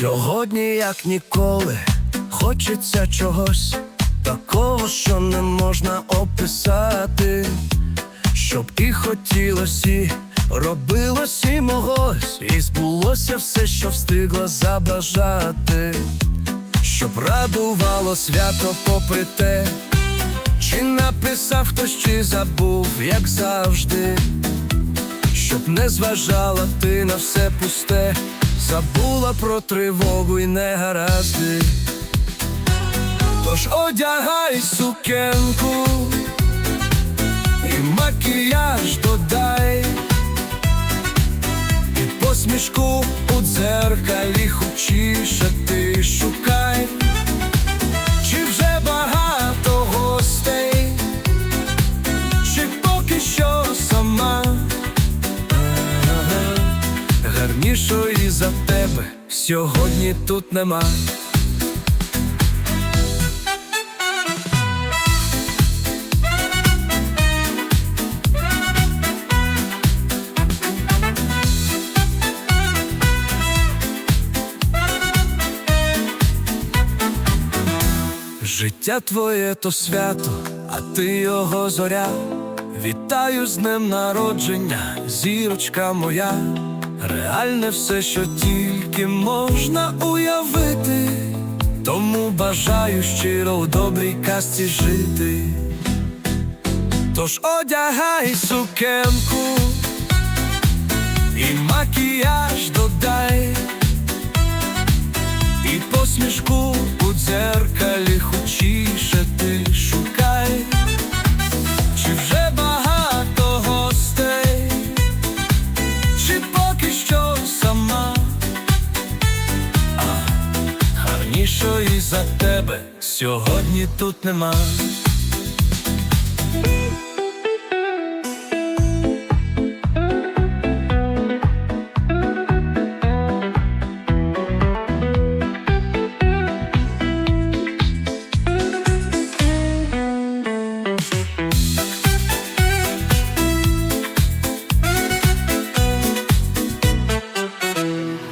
Сьогодні, як ніколи, хочеться чогось такого, що не можна описати, щоб і хотілось, і робилось, і моглось, і збулося все, що встигло забажати, щоб радувало свято попри те, чи написав хтось, чи забув, як завжди. Щоб не зважала ти на все пусте, забула про тривогу й негаразди. Тож одягай сукенку і макіяж додай, і посмішку у дзеркалі хочіше Гарнішої за тебе сьогодні тут нема. Життя твоє то свято, а ти його зоря. Вітаю з днем народження, зірочка моя. Реальне все, що тільки можна уявити, тому бажаю щиро у добрій казці жити. Тож одягай сукенку і макіяж гарнішої за тебе сьогодні тут нема.